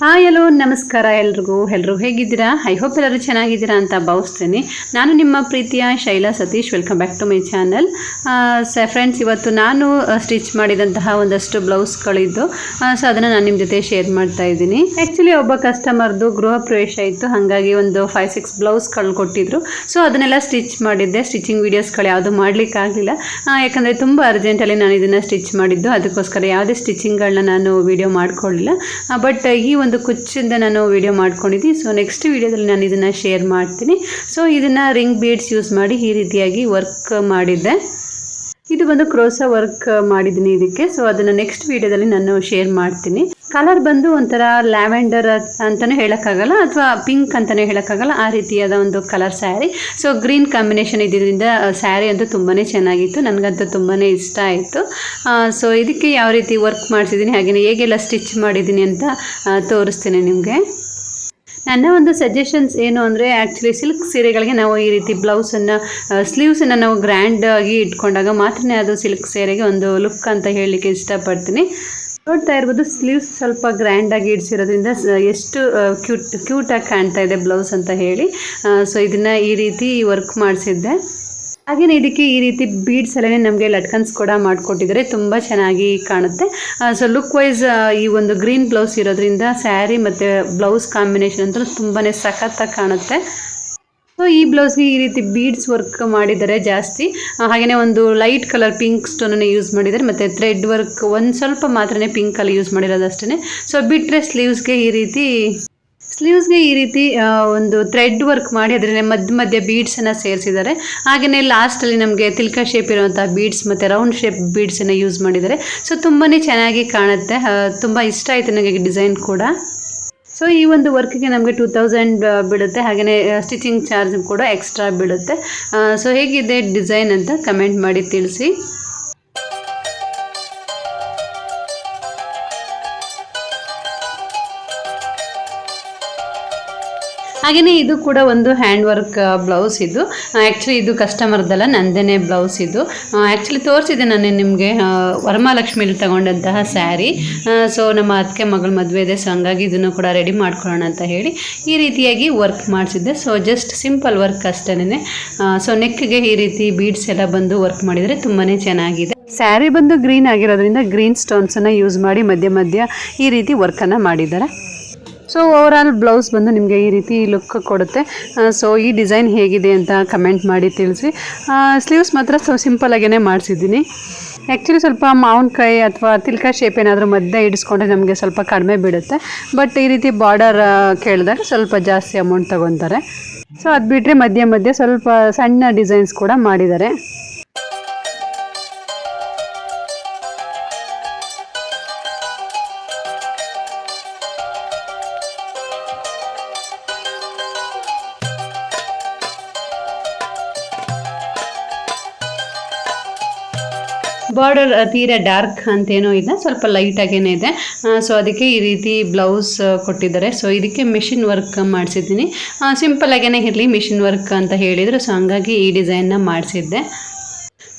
Hi hello ನಮಸ್ಕಾರ ಎಲ್ರಿಗೂ. ಎಲ್ಲರೂ ಹೇಗಿದ್ದೀರಾ? ಐ ಹೋಪ್ ಎಲ್ಲರೂ ಚೆನ್ನಾಗಿದ್ದೀರಾ ಅಂತ ಭಾವಿಸ್ತೀನಿ. ನಾನು ನಿಮ್ಮ ಪ್ರೀತಿಯ Shaila Satish. Welcome back to my channel ಸ ಫ್ರೆಂಡ್ಸ್ ಇವತ್ತು ನಾನು ಸ್ಟಿಚ್ ಮಾಡಿದಂತಹ ಒಂದಷ್ಟು ಬ್ಲೌಸ್ಗಳಿದ್ದು ಸೊ ಅದನ್ನು ನಾನು ನಿಮ್ಮ ಜೊತೆ ಶೇರ್ ಮಾಡ್ತಾ ಇದ್ದೀನಿ. ಆ್ಯಕ್ಚುಲಿ ಒಬ್ಬ ಕಸ್ಟಮರ್ದು ಗೃಹ ಪ್ರವೇಶ ಇತ್ತು. ಹಾಗಾಗಿ ಒಂದು ಫೈವ್ ಸಿಕ್ಸ್ ಬ್ಲೌಸ್ಗಳು ಕೊಟ್ಟಿದ್ರು. ಸೊ ಅದನ್ನೆಲ್ಲ ಸ್ಟಿಚ್ ಮಾಡಿದ್ದೆ. ಸ್ಟಿಚಿಂಗ್ ವೀಡಿಯೋಸ್ಗಳು ಯಾವುದು ಮಾಡಲಿಕ್ಕಾಗಲಿಲ್ಲ. ಯಾಕಂದರೆ ತುಂಬ ಅರ್ಜೆಂಟಲ್ಲಿ ನಾನು ಇದನ್ನು ಸ್ಟಿಚ್ ಮಾಡಿದ್ದು. ಅದಕ್ಕೋಸ್ಕರ ಯಾವುದೇ ಸ್ಟಿಚಿಂಗ್ಗಳನ್ನ ನಾನು ವೀಡಿಯೋ ಮಾಡಿಕೊಳ್ಳಿಲ್ಲ ಬಟ್ ಈ ಒಂದು ಕುಚ್ಚಿಂದ ನಾನು ವಿಡಿಯೋ ಮಾಡ್ಕೊಂಡಿದ್ದೀನಿ. ಸೊ ನೆಕ್ಸ್ಟ್ ವಿಡಿಯೋದಲ್ಲಿ ನಾನು ಇದನ್ನು ಶೇರ್ ಮಾಡ್ತೀನಿ. ಸೊ ಇದನ್ನು ರಿಂಗ್ ಬೀಡ್ಸ್ ಯೂಸ್ ಮಾಡಿ ಈ ರೀತಿಯಾಗಿ ವರ್ಕ್ ಮಾಡಿದ್ದೆ. ಇದು ಬಂದು ಕ್ರೋಸ ವರ್ಕ್ ಮಾಡಿದ್ದೀನಿ ಇದಕ್ಕೆ. ಸೊ ಅದನ್ನು ನೆಕ್ಸ್ಟ್ ವಿಡಿಯೋದಲ್ಲಿ ನಾನು ಶೇರ್ ಮಾಡ್ತೀನಿ. ಕಲರ್ ಬಂದು ಒಂಥರ ಲ್ಯಾವೆಂಡರ್ ಅಂತಲೇ ಹೇಳೋಕ್ಕಾಗಲ್ಲ, ಅಥವಾ ಪಿಂಕ್ ಅಂತಲೇ ಹೇಳೋಕ್ಕಾಗಲ್ಲ, ಆ ರೀತಿಯಾದ ಒಂದು colour sari so green combination ಇದ್ದಿದ್ದರಿಂದ ಸ್ಯಾರಿ ಅಂತೂ ತುಂಬಾ ಚೆನ್ನಾಗಿತ್ತು. ನನಗಂತೂ ತುಂಬಾ ಇಷ್ಟ ಆಯಿತು. ಸೊ ಇದಕ್ಕೆ ಯಾವ ರೀತಿ ವರ್ಕ್ ಮಾಡಿಸಿದ್ದೀನಿ ಹಾಗೆಯೇ ಹೇಗೆಲ್ಲ ಸ್ಟಿಚ್ ಮಾಡಿದ್ದೀನಿ ಅಂತ ತೋರಿಸ್ತೀನಿ ನಿಮಗೆ. ನನ್ನ ಒಂದು ಸಜೆಷನ್ಸ್ ಏನು ಅಂದರೆ ಆ್ಯಕ್ಚುಲಿ ಸಿಲ್ಕ್ ಸೀರೆಗಳಿಗೆ ನಾವು ಈ ರೀತಿ ಬ್ಲೌಸನ್ನು ಸ್ಲೀವ್ಸನ್ನು ನಾವು ಗ್ರ್ಯಾಂಡಾಗಿ ಇಟ್ಕೊಂಡಾಗ ಮಾತ್ರನೇ ಅದು ಸಿಲ್ಕ್ ಸೀರೆಗೆ ಒಂದು ಲುಕ್ ಅಂತ ಹೇಳಲಿಕ್ಕೆ ಇಷ್ಟಪಡ್ತೀನಿ. ನೋಡ್ತಾ ಇರ್ಬೋದು ಸ್ಲೀವ್ಸ್ ಸ್ವಲ್ಪ ಗ್ರ್ಯಾಂಡಾಗಿ ಇಡಿಸಿರೋದ್ರಿಂದ ಎಷ್ಟು ಕ್ಯೂಟ್ ಕ್ಯೂಟಾಗಿ ಕಾಣ್ತಾ ಇದೆ ಬ್ಲೌಸ್ ಅಂತ ಹೇಳಿ. ಸೊ ಇದನ್ನು ಈ ರೀತಿ ವರ್ಕ್ ಮಾಡಿಸಿದ್ದೆ. ಹಾಗೆಯೇ ಇದಕ್ಕೆ ಈ ರೀತಿ ಬೀಡ್ಸ್ ಎಲ್ಲೇ ನಮಗೆ ಲಟ್ಕನ್ಸ್ ಕೂಡ ಮಾಡಿಕೊಟ್ಟಿದ್ದಾರೆ. ತುಂಬ ಚೆನ್ನಾಗಿ ಕಾಣುತ್ತೆ. ಸೊ ಲುಕ್ ವೈಸ್ ಈ ಒಂದು ಗ್ರೀನ್ ಬ್ಲೌಸ್ ಇರೋದ್ರಿಂದ ಸ್ಯಾರಿ ಮತ್ತು ಬ್ಲೌಸ್ ಕಾಂಬಿನೇಷನ್ ಅಂತೂ ತುಂಬಾ ಸಖತ್ತಾಗಿ ಕಾಣುತ್ತೆ. ಸೊ ಈ ಬ್ಲೌಸ್ಗೆ ಈ ರೀತಿ ಬೀಡ್ಸ್ ವರ್ಕ್ ಮಾಡಿದ್ದಾರೆ ಜಾಸ್ತಿ. ಹಾಗೆಯೇ ಒಂದು ಲೈಟ್ ಕಲರ್ ಪಿಂಕ್ ಸ್ಟೋನನ್ನು ಯೂಸ್ ಮಾಡಿದ್ದಾರೆ. ಮತ್ತು ಥ್ರೆಡ್ ವರ್ಕ್ ಒಂದು ಸ್ವಲ್ಪ ಮಾತ್ರನೇ ಪಿಂಕಲ್ಲಿ ಯೂಸ್ ಮಾಡಿರೋದು ಅಷ್ಟೇ ಸೊ ಬಿಟ್ಟರೆ ಸ್ಲೀವ್ಸ್ಗೆ ಈ ರೀತಿ ಸ್ಲೀವ್ಸ್ಗೆ ಈ ರೀತಿ ಒಂದು ಥ್ರೆಡ್ ವರ್ಕ್ ಮಾಡಿ ಅದರಲ್ಲಿ ಮಧ್ಯ ಮಧ್ಯ ಬೀಡ್ಸನ್ನು ಸೇರಿಸಿದ್ದಾರೆ. ಹಾಗೆಯೇ ಲಾಸ್ಟಲ್ಲಿ ನಮಗೆ ತಿಲ್ಕ ಶೇಪ್ ಇರುವಂಥ ಬೀಡ್ಸ್ ಮತ್ತು ರೌಂಡ್ ಶೇಪ್ ಬೀಡ್ಸನ್ನು ಯೂಸ್ ಮಾಡಿದ್ದಾರೆ. ಸೊ ತುಂಬಾ ಚೆನ್ನಾಗಿ ಕಾಣುತ್ತೆ. ತುಂಬ ಇಷ್ಟ ಆಯಿತು ನನಗೆ ಡಿಸೈನ್ ಕೂಡ. ಸೊ ಈ ಒಂದು ವರ್ಕ್ಗೆ ನಮಗೆ ಟೂ ತೌಸಂಡ್ ಬೀಳುತ್ತೆ. ಹಾಗೆಯೇ ಸ್ಟಿಚಿಂಗ್ ಚಾರ್ಜ್ ಕೂಡ ಎಕ್ಸ್ಟ್ರಾ ಬೀಳುತ್ತೆ. ಸೊ ಹೇಗಿದೆ ಡಿಸೈನ್ ಅಂತ ಕಮೆಂಟ್ ಮಾಡಿ ತಿಳಿಸಿ. ಹಾಗೆಯೇ ಇದು ಕೂಡ ಒಂದು ಹ್ಯಾಂಡ್ ವರ್ಕ್ ಬ್ಲೌಸ್ ಇದು. ಆ್ಯಕ್ಚುಲಿ ಇದು ಕಸ್ಟಮರ್ದಲ್ಲ ನಂದೇನೆ ಬ್ಲೌಸ್ ಇದು. ಆ್ಯಕ್ಚುಲಿ ತೋರಿಸಿದೆ ನಾನು ನಿಮಗೆ ವರಮಹಾಲಕ್ಷ್ಮಿಲಿ ತಗೊಂಡಂತಹ ಸ್ಯಾರಿ ಸೊ ನಮ್ಮ ಅದಕ್ಕೆ ಮಗಳ ಮದುವೆ ಇದೆ ಸೊ ಹಂಗಾಗಿ ಇದನ್ನು ಕೂಡ ರೆಡಿ ಮಾಡ್ಕೊಳ್ಳೋಣ ಅಂತ ಹೇಳಿ ಈ ರೀತಿಯಾಗಿ ವರ್ಕ್ ಮಾಡಿಸಿದ್ದೆ. ಸೊ ಜಸ್ಟ್ ಸಿಂಪಲ್ ವರ್ಕ್ ಅಷ್ಟೇ ಸೊ ನೆಕ್ಗೆ ಈ ರೀತಿ ಬೀಡ್ಸ್ ಎಲ್ಲ ಬಂದು ವರ್ಕ್ ಮಾಡಿದರೆ ತುಂಬಾ ಚೆನ್ನಾಗಿದೆ. ಸ್ಯಾರಿ ಬಂದು ಗ್ರೀನ್ ಆಗಿರೋದ್ರಿಂದ ಗ್ರೀನ್ ಸ್ಟೋನ್ಸನ್ನು ಯೂಸ್ ಮಾಡಿ ಮಧ್ಯ ಮಧ್ಯ ಈ ರೀತಿ ವರ್ಕನ್ನು ಮಾಡಿದ್ದಾರೆ. ಸೊ ಓವರಾಲ್ ಬ್ಲೌಸ್ ಬಂದು ನಿಮಗೆ ಈ ರೀತಿ ಲುಕ್ ಕೊಡುತ್ತೆ. ಸೊ ಈ ಡಿಸೈನ್ ಹೇಗಿದೆ ಅಂತ ಕಮೆಂಟ್ ಮಾಡಿ ತಿಳಿಸಿ. ಸ್ಲೀವ್ಸ್ ಮಾತ್ರ ಸೊ ಸಿಂಪಲಾಗೇ ಮಾಡಿಸಿದ್ದೀನಿ. ಆ್ಯಕ್ಚುಲಿ ಸ್ವಲ್ಪ ಮಾವಿನಕಾಯಿ ಅಥವಾ ತಿಲ್ಕ ಶೇಪ್ ಏನಾದರೂ ಮಧ್ಯೆ ಇಡಿಸ್ಕೊಂಡ್ರೆ ನಮಗೆ ಸ್ವಲ್ಪ ಕಡಿಮೆ ಬೀಳುತ್ತೆ ಬಟ್ ಈ ರೀತಿ ಬಾರ್ಡರ್ ಕೇಳಿದಾಗ ಸ್ವಲ್ಪ ಜಾಸ್ತಿ ಅಮೌಂಟ್ ತೊಗೊತಾರೆ. ಸೊ ಅದು ಬಿಟ್ಟರೆ ಮಧ್ಯೆ ಮಧ್ಯೆ ಸ್ವಲ್ಪ ಸಣ್ಣ ಡಿಸೈನ್ಸ್ ಕೂಡ ಮಾಡಿದ್ದಾರೆ. ಬಾರ್ಡರ್ ತೀರ ಡಾರ್ಕ್ ಅಂತೇನೂ ಇಲ್ಲ, ಸ್ವಲ್ಪ ಲೈಟಾಗೇನೆ ಇದೆ. ಸೊ ಅದಕ್ಕೆ ಈ ರೀತಿ ಬ್ಲೌಸ್ ಕೊಟ್ಟಿದ್ದಾರೆ. ಸೊ ಇದಕ್ಕೆ ಮಿಷಿನ್ ವರ್ಕ್ ಮಾಡಿಸಿದ್ದೀನಿ. ಸಿಂಪಲ್ ಆಗೇನೆ ಇರಲಿ ಮಿಷಿನ್ ವರ್ಕ್ ಅಂತ ಹೇಳಿದರು. ಸೊ ಹಂಗಾಗಿ ಈ ಡಿಸೈನ್ನ ಮಾಡಿಸಿದ್ದೆ.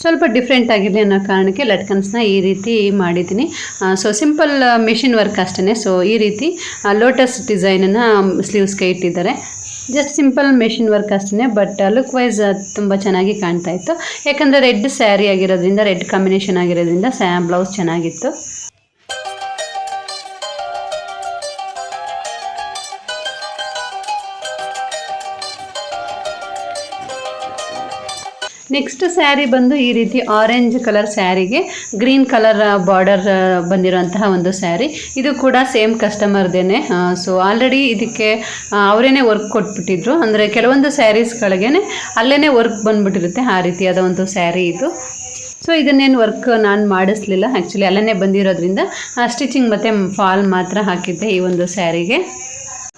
ಸ್ವಲ್ಪ ಡಿಫ್ರೆಂಟ್ ಆಗಿರಲಿ ಅನ್ನೋ ಕಾರಣಕ್ಕೆ ಲಟ್ಕನ್ಸ್ನ ಈ ರೀತಿ ಮಾಡಿದ್ದೀನಿ. ಸೊ ಸಿಂಪಲ್ ಮಿಷಿನ್ ವರ್ಕ್ ಅಷ್ಟೇ ಸೊ ಈ ರೀತಿ ಲೋಟಸ್ ಡಿಸೈನನ್ನು ಸ್ಲೀವ್ಸ್ಗೆ ಇಟ್ಟಿದ್ದಾರೆ. ಜಸ್ಟ್ ಸಿಂಪಲ್ ಮೆಷಿನ್ ವರ್ಕ್ ಅಷ್ಟೇ ಬಟ್ ಲುಕ್ ವೈಸ್ ತುಂಬ ಚೆನ್ನಾಗಿ ಕಾಣ್ತಾ ಇತ್ತು. ಯಾಕಂದರೆ ರೆಡ್ ಸ್ಯಾರಿ ಆಗಿರೋದ್ರಿಂದ ರೆಡ್ ಕಾಂಬಿನೇಷನ್ ಆಗಿರೋದ್ರಿಂದ ಸ್ಯಾ ಬ್ಲೌಸ್ ಚೆನ್ನಾಗಿತ್ತು. ನೆಕ್ಸ್ಟ್ ಸ್ಯಾರಿ ಬಂದು ಈ ರೀತಿ ಆರೆಂಜ್ ಕಲರ್ ಸ್ಯಾರಿಗೆ ಗ್ರೀನ್ ಕಲರ್ ಬಾರ್ಡರ್ ಬಂದಿರೋಂತಹ ಒಂದು ಸ್ಯಾರಿ ಇದು ಕೂಡ ಸೇಮ್ ಕಸ್ಟಮರ್ದೇನೆ ಸೊ ಆಲ್ರೆಡಿ ಇದಕ್ಕೆ ಅವರೇನೆ ವರ್ಕ್ ಕೊಟ್ಬಿಟ್ಟಿದ್ರು. ಅಂದರೆ ಕೆಲವೊಂದು ಸ್ಯಾರೀಸ್ಗಳಿಗೆ ಅಲ್ಲೇ ವರ್ಕ್ ಬಂದ್ಬಿಟ್ಟಿರುತ್ತೆ ಆ ರೀತಿಯಾದ ಒಂದು ಸ್ಯಾರಿ ಇದು. ಸೊ ಇದನ್ನೇನು ವರ್ಕ್ ನಾನು ಮಾಡಿಸ್ಲಿಲ್ಲ. ಆ್ಯಕ್ಚುಲಿ ಅಲ್ಲೇ ಬಂದಿರೋದ್ರಿಂದ ಸ್ಟಿಚಿಂಗ್ ಮತ್ತು ಫಾಲ್ ಮಾತ್ರ ಹಾಕಿದ್ದೆ ಈ ಒಂದು ಸ್ಯಾರಿಗೆ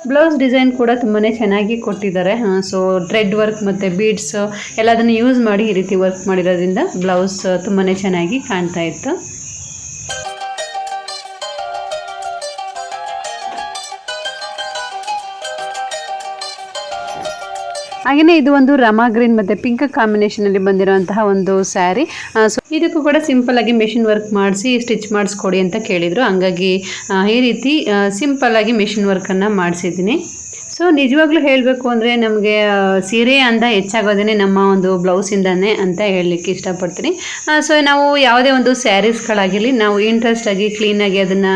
ಬ್ಲೌಸ್ ಡಿಸೈನ್ ಕೂಡ ತುಂಬಾ ಚೆನ್ನಾಗಿ ಕೊಟ್ಟಿದ್ದಾರೆ. ಸೊ ಥ್ರೆಡ್ ವರ್ಕ್ ಮತ್ತು ಬೀಡ್ಸ್ ಎಲ್ಲದನ್ನು ಯೂಸ್ ಮಾಡಿ ಈ ರೀತಿ ವರ್ಕ್ ಮಾಡಿರೋದ್ರಿಂದ ಬ್ಲೌಸ್ ತುಂಬಾ ಚೆನ್ನಾಗಿ ಕಾಣ್ತಾ ಇತ್ತು. ಹಾಗೆಯೇ ಇದು ಒಂದು ರಮಾ ಗ್ರೀನ್ ಮತ್ತೆ ಪಿಂಕ್ ಕಾಂಬಿನೇಷನಲ್ಲಿ ಬಂದಿರುವಂತಹ ಒಂದು ಸ್ಯಾರಿ ಸೊ ಇದಕ್ಕೂ ಕೂಡ ಸಿಂಪಲ್ ಆಗಿ ಮೆಷಿನ್ ವರ್ಕ್ ಮಾಡಿಸಿ ಸ್ಟಿಚ್ ಮಾಡಿಸ್ಕೊಡಿ ಅಂತ ಕೇಳಿದ್ರು. ಹಂಗಾಗಿ ಈ ರೀತಿ ಸಿಂಪಲ್ ಆಗಿ ಮೆಷಿನ್ ವರ್ಕನ್ನು ಮಾಡಿಸಿದ್ದೀನಿ. ಸೊ ನಿಜವಾಗ್ಲೂ ಹೇಳಬೇಕು ಅಂದರೆ ನಮಗೆ ಸೀರೆ ಅಂದ ಹೆಚ್ಚಾಗೋದೇ ನಮ್ಮ ಒಂದು ಬ್ಲೌಸಿಂದನೇ ಅಂತ ಹೇಳಲಿಕ್ಕೆ ಇಷ್ಟಪಡ್ತೀನಿ. ಸೊ ನಾವು ಯಾವುದೇ ಒಂದು ಸ್ಯಾರೀಸ್ಗಳಾಗಿರಲಿ ನಾವು ಇಂಟ್ರೆಸ್ಟಾಗಿ ಕ್ಲೀನಾಗಿ ಅದನ್ನು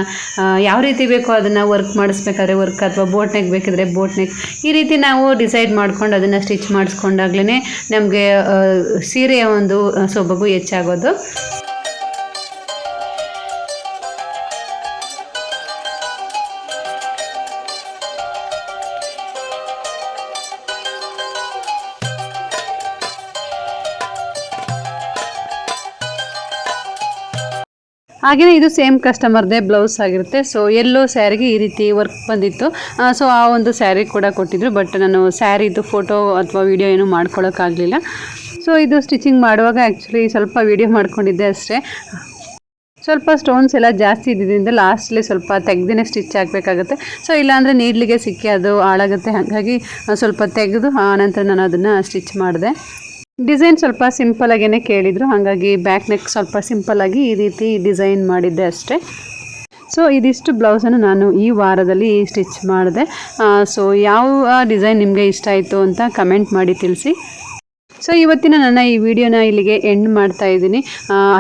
ಯಾವ ರೀತಿ ಬೇಕೋ ಅದನ್ನು ವರ್ಕ್ ಮಾಡಿಸ್ಬೇಕಾದ್ರೆ ವರ್ಕ್ ಅಥವಾ ಬೋಟ್ ನೆಕ್ ಬೇಕಿದ್ರೆ ಬೋಟ್ ನೆಕ್ ಈ ರೀತಿ ನಾವು ಡಿಸೈಡ್ ಮಾಡ್ಕೊಂಡು ಅದನ್ನು ಸ್ಟಿಚ್ ಮಾಡಿಸ್ಕೊಂಡಾಗ್ಲೇ ನಮಗೆ ಸೀರೆಯ ಒಂದು ಸೊಬಗು ಹೆಚ್ಚಾಗೋದು. ಹಾಗೆಯೇ ಇದು ಸೇಮ್ ಕಸ್ಟಮರ್ದೇ ಬ್ಲೌಸ್ ಆಗಿರುತ್ತೆ. ಸೊ ಎಲ್ಲೋ ಸ್ಯಾರಿಗೆ ಈ ರೀತಿ ವರ್ಕ್ ಬಂದಿತ್ತು. ಸೊ ಆ ಒಂದು ಸ್ಯಾರಿ ಕೂಡ ಕೊಟ್ಟಿದ್ರು. ಬಟ್ ನಾನು ಸ್ಯಾರಿದು ಫೋಟೋ ಅಥವಾ ವಿಡಿಯೋ ಏನು ಮಾಡ್ಕೊಳ್ಳೋಕ್ಕಾಗಲಿಲ್ಲ ಸೊ ಇದು ಸ್ಟಿಚಿಂಗ್ ಮಾಡುವಾಗ ಆ್ಯಕ್ಚುಲಿ ಸ್ವಲ್ಪ ವಿಡಿಯೋ ಮಾಡ್ಕೊಂಡಿದ್ದೆ ಅಷ್ಟೇ. ಸ್ವಲ್ಪ ಸ್ಟೋನ್ಸ್ ಎಲ್ಲ ಜಾಸ್ತಿ ಇದ್ದಿದ್ದರಿಂದ ಲಾಸ್ಟಲ್ಲಿ ಸ್ವಲ್ಪ ತೆಗ್ದೇ ಸ್ಟಿಚ್ ಆಗಬೇಕಾಗುತ್ತೆ ಸೊ ಇಲ್ಲಾಂದರೆ ನೀಡ್ಲಿಗೆ ಸಿಕ್ಕಿ ಅದು ಹಾಳಾಗುತ್ತೆ. ಹಾಗಾಗಿ ಸ್ವಲ್ಪ ತೆಗೆದು ಆನಂತರ ನಾನು ಅದನ್ನು ಸ್ಟಿಚ್ ಮಾಡಿದೆ. ಡಿಸೈನ್ ಸ್ವಲ್ಪ ಸಿಂಪಲ್ ಆಗೇನೆ ಕೇಳಿದರು, ಹಾಗಾಗಿ ಬ್ಯಾಕ್ ನೆಕ್ ಸ್ವಲ್ಪ ಸಿಂಪಲ್ ಆಗಿ ಈ ರೀತಿ ಡಿಸೈನ್ ಮಾಡಿದ್ದೆ ಅಷ್ಟೇ. ಸೊ, ಇದಿಷ್ಟು ಬ್ಲೌಸನ್ನು ನಾನು ಈ ವಾರದಲ್ಲಿ ಸ್ಟಿಚ್ ಮಾಡಿದೆ. ಸೊ, ಯಾವ ಡಿಸೈನ್ ನಿಮಗೆ ಇಷ್ಟ ಆಯಿತು ಅಂತ ಕಮೆಂಟ್ ಮಾಡಿ ತಿಳಿಸಿ. ಸೊ ಇವತ್ತಿನ ನನ್ನ ಈ ವಿಡಿಯೋನ ಇಲ್ಲಿಗೆ ಎಂಡ್ ಮಾಡ್ತಾ ಇದ್ದೀನಿ.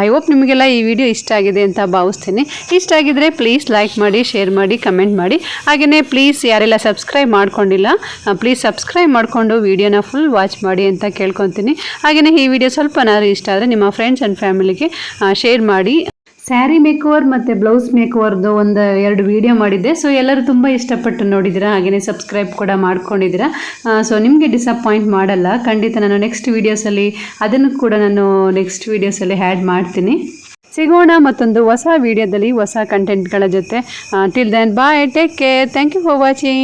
ಐ ಹೋಪ್ ನಿಮಗೆಲ್ಲ ಈ ವಿಡಿಯೋ ಇಷ್ಟ ಆಗಿದೆ ಅಂತ ಭಾವಿಸ್ತೀನಿ. ಇಷ್ಟ ಆಗಿದ್ರೆ ಪ್ಲೀಸ್ ಲೈಕ್ ಮಾಡಿ ಶೇರ್ ಮಾಡಿ ಕಮೆಂಟ್ ಮಾಡಿ. ಹಾಗೆಯೇ ಪ್ಲೀಸ್ ಯಾರೆಲ್ಲ ಸಬ್ಸ್ಕ್ರೈಬ್ ಮಾಡ್ಕೊಂಡಿಲ್ಲ ಪ್ಲೀಸ್ ಸಬ್ಸ್ಕ್ರೈಬ್ ಮಾಡಿಕೊಂಡು ವಿಡಿಯೋನ ಫುಲ್ ವಾಚ್ ಮಾಡಿ ಅಂತ ಕೇಳ್ಕೊತೀನಿ. ಹಾಗೆಯೇ ಈ ವಿಡಿಯೋ ಸ್ವಲ್ಪನಾದ್ರು ಇಷ್ಟ ಆದರೆ ನಿಮ್ಮ ಫ್ರೆಂಡ್ಸ್ ಆ್ಯಂಡ್ ಫ್ಯಾಮಿಲಿಗೆ ಶೇರ್ ಮಾಡಿ. ಸ್ಯಾರಿ ಮೇಕ್ ಓವರ್ ಮತ್ತು ಬ್ಲೌಸ್ ಮೇಕ್ ಓವರ್ದು ಒಂದು ಎರಡು ವಿಡಿಯೋ ಮಾಡಿದ್ದೆ. ಸೊ ಎಲ್ಲರೂ ತುಂಬ ಇಷ್ಟಪಟ್ಟು ನೋಡಿದ್ದೀರಾ ಹಾಗೆಯೇ ಸಬ್ಸ್ಕ್ರೈಬ್ ಕೂಡ ಮಾಡ್ಕೊಂಡಿದ್ದೀರಾ ಸೊ ನಿಮಗೆ ಡಿಸಪಾಯಿಂಟ್ ಮಾಡಲ್ಲ. ಖಂಡಿತ ನಾನು ನೆಕ್ಸ್ಟ್ ವೀಡಿಯೋಸಲ್ಲಿ ಅದನ್ನು ಕೂಡ ನಾನು ನೆಕ್ಸ್ಟ್ ವೀಡಿಯೋಸಲ್ಲಿ ಆ್ಯಡ್ ಮಾಡ್ತೀನಿ. ಸಿಗೋಣ ಮತ್ತೊಂದು ಹೊಸ ವಿಡಿಯೋದಲ್ಲಿ ಹೊಸ ಕಂಟೆಂಟ್ಗಳ ಜೊತೆ. Till then bye take care thank you for watching